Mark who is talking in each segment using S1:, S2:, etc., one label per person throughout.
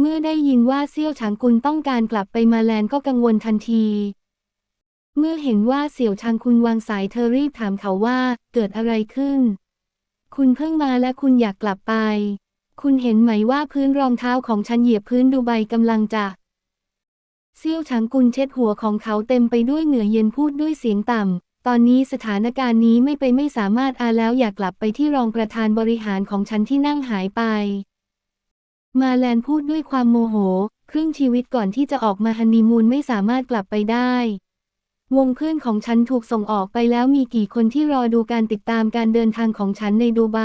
S1: เมื่อได้ยินว่าเซี่ยวฉางกุลต้องการกลับไปมาแลนด์ก็กังวลทันที เมื่อเห็นว่าเสี่ยวชางคุณวางสายเธอรีบถามเขาว่า เกิดอะไรขึ้น คุณเพิ่งมาและคุณอยากกลับไป คุณเห็นไหมว่าพื้นรองเท้าของฉันเหยียบพื้นดูไบกำลังจะเซี่ยวฉางกุลเช็ดหัวของเขาเต็มไปด้วยเหงื่อเย็นพูดด้วยเสียงต่ำ ตอนนี้สถานการณ์นี้ไม่ไปไม่สามารถอาแล้วอยากกลับไปที่รองประธานบริหารของฉันที่นั่งหายไป มาแลนพูดด้วยความโมโห ครึ่งชีวิตก่อนที่จะออกมาฮันนีมูนไม่สามารถกลับไปได้ วงเพื่อนของฉันถูกส่งออกไปแล้วมีกี่คนที่รอดูการติดตามการเดินทางของฉันในดูไบ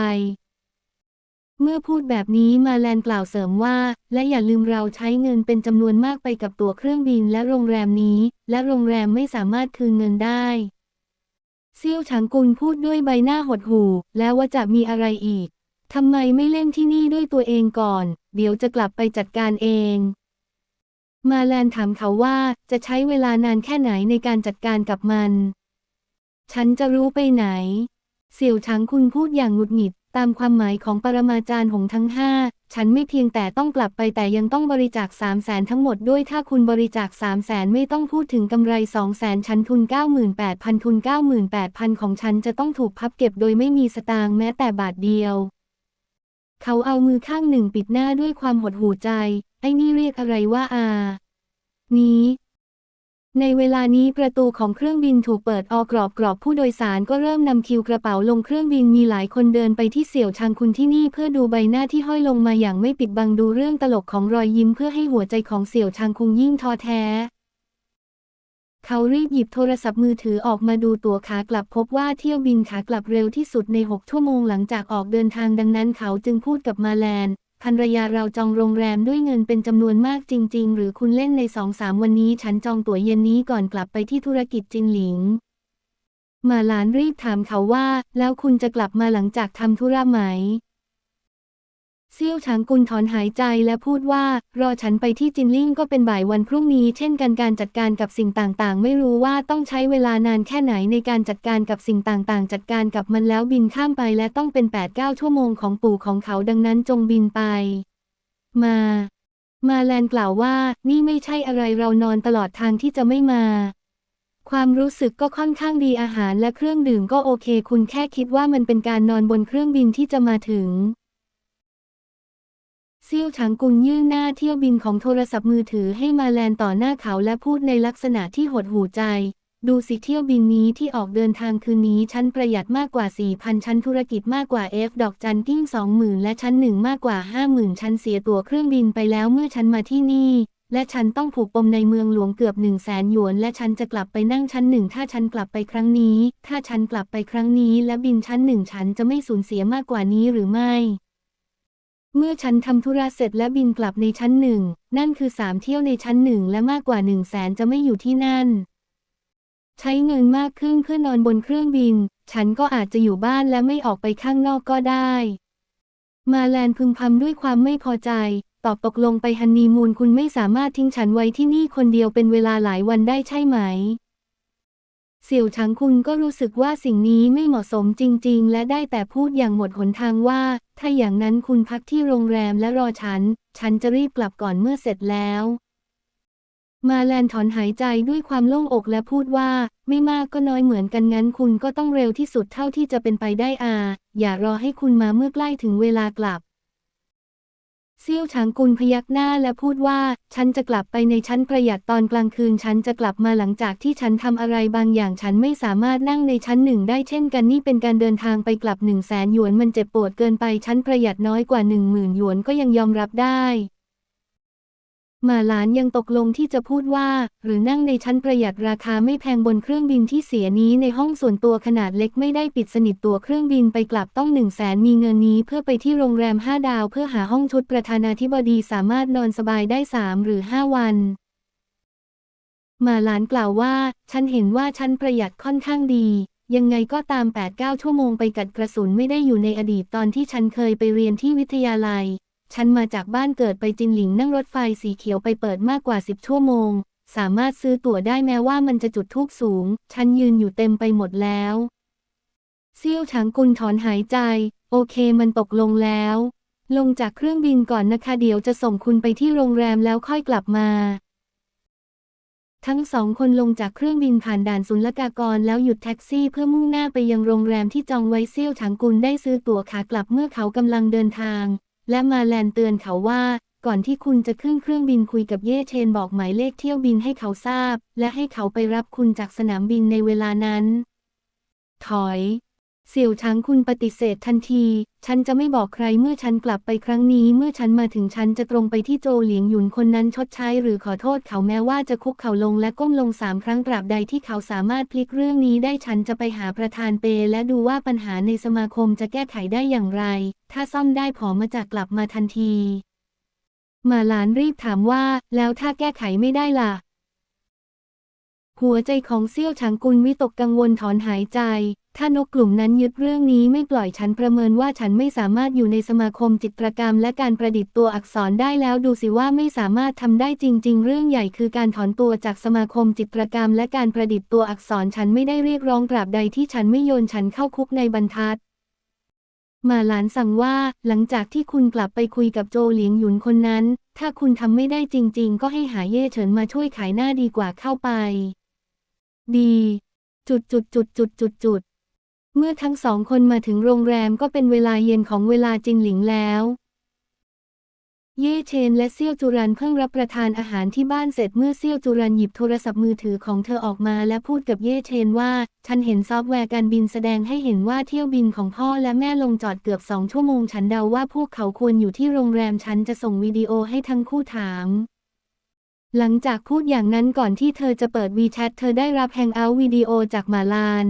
S1: เมื่อพูดแบบนี้มาแลนกล่าวเสริมว่า และอย่าลืมเราใช้เงินเป็นจำนวนมากไปกับตั๋วเครื่องบินและโรงแรมนี้ และโรงแรมไม่สามารถคืนเงินได้เซี่ยวฉางกุลพูดด้วยใบหน้าหดหู่ แล้วว่าจะมีอะไรอีก ทำไมไม่เล่นที่นี่ด้วยตัวเองก่อน เดี๋ยวจะกลับไปจัดการเอง มาแลนถามเขาว่าจะใช้เวลานานแค่ไหนในการจัดการกับมัน ฉันจะรู้ไปไหน เสี่ยวฉางคุณพูดอย่างหงุดหงิด ตามความหมายของปรมาจารย์หงทั้งห้า ฉันไม่เพียงแต่ต้องกลับไปแต่ยังต้องบริจาคสามแสนทั้งหมดด้วยถ้าคุณบริจาคสามแสนไม่ต้องพูดถึงกำไรสองแสนฉันทุนเก้าหมื่นแปดพันทุนเก้าหมื่นแปดพันของฉันจะต้องถูกพับเก็บโดยไม่มีสตางค์แม้แต่บาทเดียว เขาเอามือข้างหนึ่งปิดหน้าด้วยความหดหู่ใจ ไอ้นี่เรียกอะไรว่าอา นี้ ในเวลานี้ประตูของเครื่องบินถูกเปิดออกกรอบกรอบผู้โดยสารก็เริ่มนำคิวกระเป๋าลงเครื่องบินมีหลายคนเดินไปที่เสี่ยวชางคุณที่นี่เพื่อดูใบหน้าที่ห้อยลงมาอย่างไม่ปิดบังดูเรื่องตลกของรอยยิ้มเพื่อให้หัวใจของเสี่ยวชางคุงยิ่งท้อแท้ เขารีบหยิบโทรศัพท์มือถือออกมาดูตั๋วขากลับพบว่าเที่ยวบินขากลับเร็วที่สุดใน 6 ชั่วโมงหลังจากออกเดินทางดังนั้นเขาจึงพูดกับมาแลนภรรยาเราจองโรงแรมด้วยเงินเป็นจำนวนมากจริง ๆ หรือคุณเล่นในสองสามวันนี้ ฉันจองตั๋วเย็นนี้ก่อนกลับไปที่ธุรกิจจินหลิง มาหลานรีบถามเขาว่า แล้วคุณจะกลับมาหลังจากทำธุระไหม เซี่ยวฉางกุลถอนหายใจและพูดว่า รอฉันไปที่จินลิ่งก็เป็นบ่ายวันพรุ่งนี้ เช่นกันการจัดการกับสิ่งต่างๆ ไม่รู้ว่าต้องใช้เวลานานแค่ไหนในการจัดการกับสิ่งต่างๆ จัดการกับมันแล้วบินข้ามไปและต้องเป็น 8-9 ชั่วโมงของปู่ของเขาดังนั้นจงบินไป มา มาแลนกล่าวว่า นี่ไม่ใช่อะไรเรานอนตลอดทางที่จะไม่มาความรู้สึกก็ค่อนข้างดีอาหารและเครื่องดื่มก็โอเค คุณแค่คิดว่ามันเป็นการนอนบนเครื่องบินที่จะมาถึง เซี่ยวฉางกุลยื่นหน้าเที่ยวบินของโทรศัพท์มือถือให้มาแลนต่อหน้าเขาและพูดในลักษณะที่หดหูใจ ดูสิเที่ยวบินนี้ที่ออกเดินทางคืนนี้ชั้นประหยัดมากกว่า 4,000 ชั้นธุรกิจมากกว่า F ดอกจันกิ้ง20,000 และชั้นหนึ่งมากกว่า 50,000 ชั้นเสียตั๋วเครื่องบินไปแล้วเมื่อฉันมาที่นี่ และฉันต้องผูกปมในเมืองหลวงเกือบ1 0 0 0 0แสนหยวน และฉันจะกลับไปนั่งชั้นหนึ่งถ้าฉันกลับไปครั้งนี้ ถ้าฉันกลับไปครั้งนี้ และบินชั้นหนึ่งฉันจะไม่สูญเสียมากกว่านี้หรือไม่ เมื่อฉันทำธุระเสร็จและบินกลับในชั้นหนึ่ง นั่นคือสามเที่ยวในชั้นหนึ่งและมากกว่าหนึ่งแสนจะไม่อยู่ที่นั่น ใช้เงินมากขึ้นเพื่อนอนบนเครื่องบิน ฉันก็อาจจะอยู่บ้านและไม่ออกไปข้างนอกก็ได้ มาแลนพึมพำด้วยความไม่พอใจ ตอบตกลงไปฮันนีมูนคุณไม่สามารถทิ้งฉันไว้ที่นี่คนเดียวเป็นเวลาหลายวันได้ใช่ไหม เสี่ยวฉางคุณก็รู้สึกว่าสิ่งนี้ไม่เหมาะสมจริง ๆ และได้แต่พูดอย่างหมดหนทางว่า ถ้าอย่างนั้นคุณพักที่โรงแรมและรอฉัน ฉันจะรีบกลับก่อนเมื่อเสร็จแล้ว มาแลนถอนหายใจด้วยความโล่งอกและพูดว่า ไม่มากก็น้อยเหมือนกันงั้นคุณก็ต้องเร็วที่สุดเท่าที่จะเป็นไปได้อา อย่ารอให้คุณมาเมื่อใกล้ถึงเวลากลับ เซี่ยวฉางกุลพยักหน้าและพูดว่า ฉันจะกลับไปในชั้นประหยัดตอนกลางคืน ฉันจะกลับมาหลังจากที่ฉันทำอะไรบางอย่างฉันไม่สามารถนั่งในชั้นหนึ่งได้เช่นกันนี่เป็นการเดินทางไปกลับหนึ่งแสนหยวนมันเจ็บปวดเกินไปชั้นประหยัดน้อยกว่าหนึ่งหมื่นหยวนก็ยังยอมรับได้ มาหลานยังตกลงที่จะพูดว่า หรือนั่งในชั้นประหยัดราคาไม่แพงบนเครื่องบินที่เสียนี้ในห้องส่วนตัวขนาดเล็กไม่ได้ปิดสนิทตัวเครื่องบินไปกลับต้องหนึ่งแสนมีเงินนี้เพื่อไปที่โรงแรมห้าดาว เพื่อหาห้องชุดประธานาธิบดีสามารถนอนสบายได้สามหรือห้าวัน มาหลานกล่าวว่า ฉันเห็นว่าฉันประหยัดค่อนข้างดียังไงก็ตาม 8-9 ชั่วโมงไปกัดกระสุนไม่ได้อยู่ในอดีตตอนที่ฉันเคยไปเรียนที่วิทยาลัย ฉันมาจากบ้านเกิดไปจินหลิงนั่งรถไฟสีเขียวไปเปิดมากกว่า10ชั่วโมง สามารถซื้อตั๋วได้แม้ว่ามันจะจุดทูกสูง ฉันยืนอยู่เต็มไปหมดแล้วเซี่ยวฉางกุลถอนหายใจ โอเคมันตกลงแล้ว ลงจากเครื่องบินก่อนนะคะเดี๋ยวจะส่งคุณไปที่โรงแรมแล้วค่อยกลับมา ทั้งสองคนลงจากเครื่องบินผ่านด่านศุลกากรแล้วหยุดแท็กซี่เพื่อมุ่งหน้าไปยังโรงแรมที่จองไว้เซี่ยวฉางกุลได้ซื้อตั๋วขากลับเมื่อเขากำลังเดินทาง และมาแลนเตือนเขาว่า ก่อนที่คุณจะขึ้นเครื่องบินคุยกับเย่เชนบอกหมายเลขเที่ยวบินให้เขาทราบ และให้เขาไปรับคุณจากสนามบินในเวลานั้น ถอย เสี่ยวช้างคุณปฏิเสธทันที ฉันจะไม่บอกใครเมื่อฉันกลับไปครั้งนี้ เมื่อฉันมาถึงฉันจะตรงไปที่โจเหลียงหยุนคนนั้นชดใช้หรือขอโทษเขาแม้ว่าจะคุกเข่าลงและก้มลงสามครั้งตราบใดที่เขาสามารถพลิกเรื่องนี้ได้ฉันจะไปหาประธานเป และดูว่าปัญหาในสมาคมจะแก้ไขได้อย่างไร ถ้าซ่อมได้ผอมาจากกลับมาทันทีหมาหลานรีบถามว่า แล้วถ้าแก้ไขไม่ได้ล่ะ หัวใจของเซี่ยวฉางกุลวิตกกังวลถอนหายใจ ถ้านกกลุ่มนั้นยึดเรื่องนี้ไม่ปล่อยฉันประเมินว่าฉันไม่สามารถอยู่ในสมาคมจิตรกรรม และการประดิษฐ์ตัวอักษรได้แล้วดูสิว่าไม่สามารถทำได้จริง ๆ เรื่องใหญ่คือการถอนตัวจากสมาคมจิตรกรรม และการประดิษฐ์ตัวอักษรฉันไม่ได้เรียกร้องตราบใดที่ฉันไม่โยนฉันเข้าคุกในบรรทัดมาหลานสั่งว่า หลังจากที่คุณกลับไปคุยกับโจเหลียงหยุนคนนั้น ถ้าคุณทำไม่ได้จริง ๆ ก็ให้หาเย่เฉินมาช่วยขายหน้าดีกว่าเข้าไป ดี จุดจุดจุดจุดจุดจุด เมื่อทั้งสองคนมาถึงโรงแรมก็เป็นเวลาเย็นของเวลาจินหลิงแล้ว เย่เชนและเซี่ยวจุรันเพิ่งรับประทานอาหารที่บ้านเสร็จเมื่อเซี่ยวจุรันหยิบโทรศัพท์มือถือของเธอออกมาและพูดกับเย่เชนว่า ฉันเห็นซอฟต์แวร์การบินแสดงให้เห็นว่าเที่ยวบินของพ่อและแม่ลงจอดเกือบสองชั่วโมงฉันเดาว่าพวกเขาควรอยู่ที่โรงแรมฉันจะส่งวิดีโอให้ทั้งคู่ถามหลังจากพูดอย่างนั้นก่อนที่เธอจะเปิดวีแชทเธอได้รับแฮงเอาท์วิดีโอจากมาลาน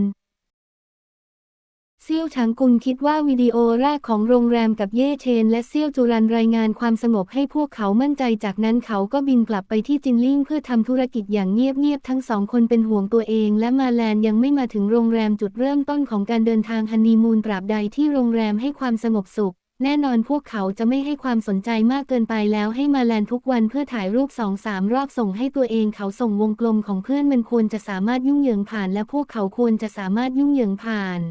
S1: เซี่ยวฉางกุลคิดว่าวิดีโอแรกของโรงแรมกับเย่เชน และเซี่ยวจุรันรายงานความสงบให้พวกเขามั่นใจจากนั้นเขาก็บินกลับไปที่จินลิ่งเพื่อทำธุรกิจอย่างเงียบๆทั้งสองคนเป็นห่วงตัวเอง และมาแลนยังไม่มาถึงโรงแรมจุดเริ่มต้นของการเดินทางฮันนีมูนตราบใดที่โรงแรมให้ความสงบสุข แน่นอนพวกเขาจะไม่ให้ความสนใจมากเกินไปแล้วให้มาแลนทุกวันเพื่อถ่ายรูปสองสามรอบส่งให้ตัวเองเขาส่งวงกลมของเพื่อนมันควรจะสามารถยุ่งเหยิงผ่าน และพวกเขาควรจะสามารถยุ่งเหยิงผ่าน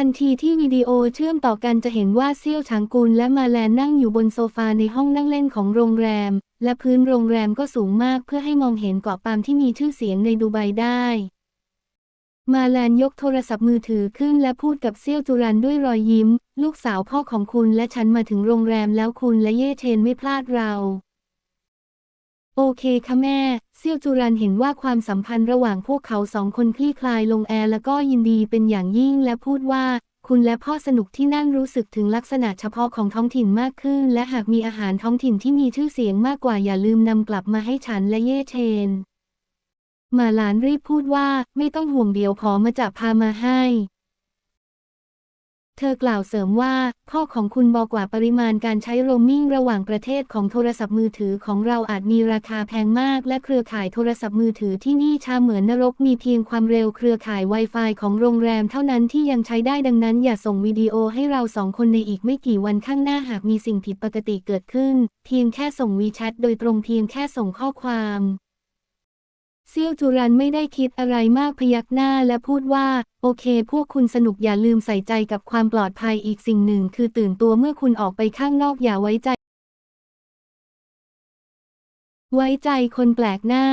S1: ทันทีที่วิดีโอเชื่อมต่อกันจะเห็นว่าเซี่ยวฉางกุลและมาแลนนั่งอยู่บนโซฟาในห้องนั่งเล่นของโรงแรม และพื้นโรงแรมก็สูงมากเพื่อให้มองเห็นเกาะปามที่มีชื่อเสียงในดูไบได้ มาแลนยกโทรศัพท์มือถือขึ้นและพูดกับเซี่ยวจุรันด้วยรอยยิ้ม ลูกสาวพ่อของคุณและฉันมาถึงโรงแรมแล้วคุณและเย่เชนไม่พลาดเรา โอเคค่ะแม่ ซี่ยวจุรันเห็นว่าความสัมพันธ์ระหว่างพวกเขาสองคนคลี่คลายลงแอร์แล้วก็ยินดีเป็นอย่างยิ่งและพูดว่า คุณและพ่อสนุกที่นั่นรู้สึกถึงลักษณะเฉพาะของท้องถิ่นมากขึ้น และหากมีอาหารท้องถิ่นที่มีชื่อเสียงมากกว่าอย่าลืมนำกลับมาให้ฉันและเย่เชน มาหลานรีบพูดว่าไม่ต้องห่วงเดี๋ยวพอมาจับพามาให้ เธอกล่าวเสริมว่าพ่อของคุณบอกว่าปริมาณการใช้โรมมิ่งระหว่างประเทศของโทรศัพท์มือถือของเราอาจมีราคาแพงมาก และเครือข่ายโทรศัพท์มือถือที่นี่ชาเหมือนนรกมีเพียงความเร็วเครือข่าย Wi-Fi ของโรงแรมเท่านั้นที่ยังใช้ได้ดังนั้นอย่าส่งวิดีโอให้เราสองคนในอีกไม่กี่วันข้างหน้าหากมีสิ่งผิดปกติเกิดขึ้น เพียงแค่ส่งวีแชทโดยตรงเพียงแค่ส่งข้อความ เซี่ยวจุรันไม่ได้คิดอะไรมากพยักหน้าและพูดว่า โอเค พวกคุณสนุกอย่าลืมใส่ใจกับความปลอดภัยอีกสิ่งหนึ่ง คือตื่นตัวเมื่อคุณออกไปข้างนอกอย่าไว้ใจ ไว้ใจคนแปลกหน้า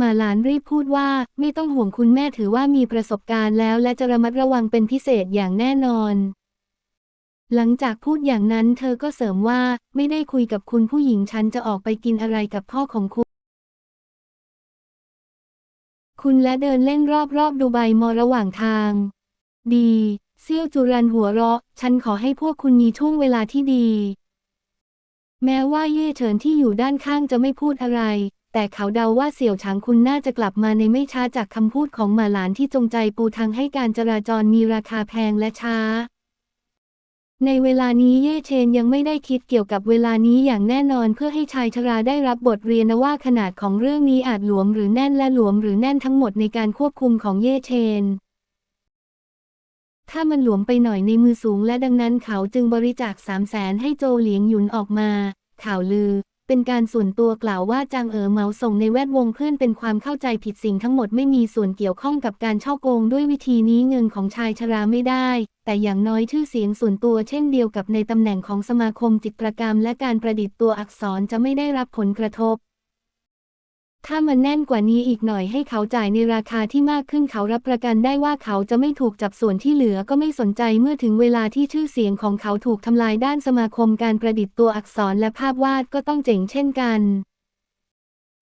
S1: มาหลานรีบพูดว่า ไม่ต้องห่วงคุณแม่ถือว่ามีประสบการณ์แล้วและจะระมัดระวังเป็นพิเศษอย่างแน่นอน หลังจากพูดอย่างนั้นเธอก็เสริมว่า ไม่ได้คุยกับคุณผู้หญิงฉันจะออกไปกินอะไรกับพ่อของคุณ คุณและเดินเล่นรอบๆดูไบมอระหว่างทาง ดีเซี่ยวจุรันหัวเราะ ฉันขอให้พวกคุณมีช่วงเวลาที่ดี แม้ว่าเย่เฉินที่อยู่ด้านข้างจะไม่พูดอะไร แต่เขาเดาว่าเสี่ยวฉางคุณน่าจะกลับมาในไม่ช้าจากคำพูดของหมาหลานที่จงใจปูทางให้การจราจรมีราคาแพงและช้า ในเวลานี้เย่เชนยังไม่ได้คิดเกี่ยวกับเวลานี้อย่างแน่นอนเพื่อให้ชายชราได้รับบทเรียนว่าขนาดของเรื่องนี้อาจหลวมหรือแน่นและหลวมหรือแน่นทั้งหมดในการควบคุมของเย่เชน ถ้ามันหลวมไปหน่อยในมือสูงและดังนั้นเขาจึงบริจาคสามแสนให้โจเหลียงหยุนออกมา ข่าวลือ เป็นการส่วนตัวกล่าวว่าจางเอ๋อเหมาส่งในแวดวงเพื่อนเป็นความเข้าใจผิดสิ่งทั้งหมดไม่มีส่วนเกี่ยวข้องกับการช่อโกงด้วยวิธีนี้เงินของชายชราไม่ได้ แต่อย่างน้อยชื่อเสียงส่วนตัวเช่นเดียวกับในตำแหน่งของสมาคมจิตรกรรม และการประดิษฐ์ตัวอักษรจะไม่ได้รับผลกระทบ ถ้ามันแน่นกว่านี้อีกหน่อยให้เขาจ่ายในราคาที่มากขึ้นเขารับประกันได้ว่าเขาจะไม่ถูกจับส่วนที่เหลือก็ไม่สนใจเมื่อถึงเวลาที่ชื่อเสียงของเขาถูกทำลายด้านสมาคมการประดิษฐ์ตัวอักษรและภาพวาดก็ต้องเจ๋งเช่นกัน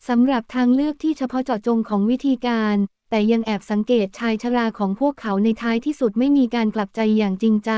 S1: สำหรับทางเลือกที่เฉพาะเจาะจงของวิธีการ แต่ยังแอบสังเกตชายชราของพวกเขาในท้ายที่สุดไม่มีการกลับใจอย่างจริงใจ